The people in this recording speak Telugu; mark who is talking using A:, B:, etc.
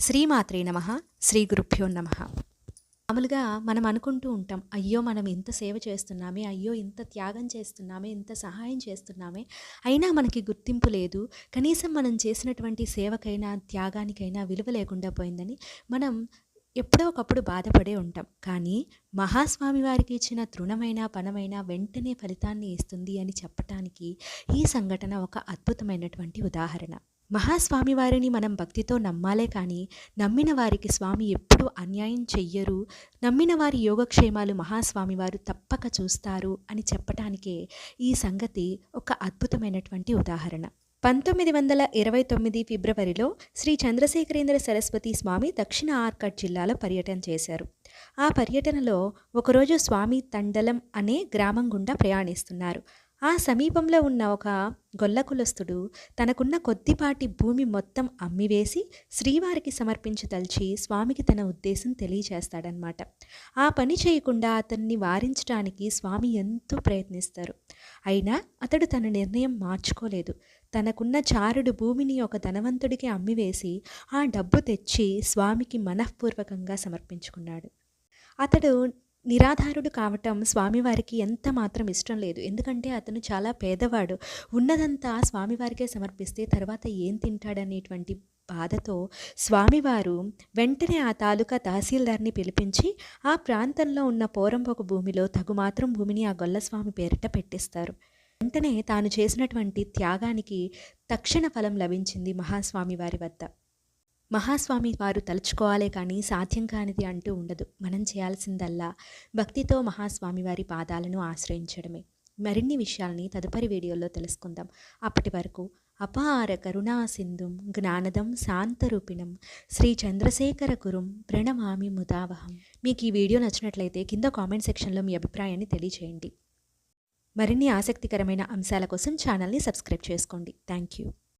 A: శ్రీమాత్రే నమ శ్రీ గురుభ్యో నమ. మామూలుగా మనం అనుకుంటూ ఉంటాం అయ్యో మనం ఇంత సేవ చేస్తున్నామే అయ్యో ఇంత త్యాగం చేస్తున్నామే ఇంత సహాయం చేస్తున్నామే. అయినా మనకి గుర్తింపు లేదు. కనీసం మనం చేసినటువంటి సేవకైనా త్యాగానికైనా విలువ లేకుండా పోయిందని మనం ఎప్పుడో ఒకప్పుడు బాధపడే ఉంటాం. కానీ మహాస్వామి వారికి ఇచ్చిన తృణమైన పనమైన వెంటనే ఫలితాన్ని ఇస్తుంది అని చెప్పటానికి ఈ సంఘటన ఒక అద్భుతమైనటువంటి ఉదాహరణ. మహాస్వామి వారిని మనం భక్తితో నమ్మాలే కానీ నమ్మిన వారికి స్వామి ఎప్పుడూ అన్యాయం చెయ్యరు. నమ్మిన వారి యోగక్షేమాలు మహాస్వామి వారు తప్పక చూస్తారు అని చెప్పటానికే ఈ సంగతి ఒక అద్భుతమైనటువంటి ఉదాహరణ. పంతొమ్మిది వందల ఇరవై తొమ్మిది ఫిబ్రవరిలో శ్రీ చంద్రశేఖరేంద్ర సరస్వతి స్వామి దక్షిణ ఆర్కట్ జిల్లాలో పర్యటన చేశారు. ఆ పర్యటనలో ఒకరోజు స్వామి తండలం అనే గ్రామం గుండా ప్రయాణిస్తున్నారు. ఆ సమీపంలో ఉన్న ఒక గొల్లకులస్తుడు తనకున్న కొద్దిపాటి భూమి మొత్తం అమ్మివేసి శ్రీవారికి సమర్పించదలిచి స్వామికి తన ఉద్దేశం తెలియజేస్తాడనమాట ఆ పని చేయకుండా అతన్ని వారించడానికి స్వామి ఎంతో ప్రయత్నిస్తారు. అయినా అతడు తన నిర్ణయం మార్చుకోలేదు. తనకున్న చారుడు భూమిని ఒక ధనవంతుడికి అమ్మివేసి ఆ డబ్బు తెచ్చి స్వామికి మనఃపూర్వకంగా సమర్పించుకున్నాడు. అతడు నిరాధారుడు కావటం స్వామివారికి ఎంత మాత్రం ఇష్టం లేదు. ఎందుకంటే అతను చాలా పేదవాడు. ఉన్నదంతా స్వామివారికే సమర్పిస్తే తర్వాత ఏం తింటాడనేటువంటి బాధతో స్వామివారు వెంటనే ఆ తాలూకా తహసీల్దార్ని పిలిపించి ఆ ప్రాంతంలో ఉన్న పోరంబొక భూమిలో తగు మాత్రం భూమిని ఆ గొల్లస్వామి పేరిట పెట్టిస్తారు. వెంటనే తాను చేసినటువంటి త్యాగానికి తక్షణ ఫలం లభించింది మహాస్వామి వారి వద్ద. మహాస్వామి వారు తలుచుకోవాలే కానీ సాధ్యం కానిది అంటూ ఉండదు. మనం చేయాల్సిందల్లా భక్తితో మహాస్వామి వారి పాదాలను ఆశ్రయించడమే. మరిన్ని విషయాల్ని తదుపరి వీడియోలో తెలుసుకుందాం. అప్పటి వరకు అపార కరుణా సింధుం జ్ఞానదం శాంతరూపిణం శ్రీ చంద్రశేఖర గురుం ప్రణమామి ముదావహం. మీకు ఈ వీడియో నచ్చినట్లయితే కింద కామెంట్ సెక్షన్లో మీ అభిప్రాయాన్ని తెలియజేయండి మరిన్ని ఆసక్తికరమైన అంశాల కోసం ఛానల్ని సబ్స్క్రైబ్ చేసుకోండి. Thank you.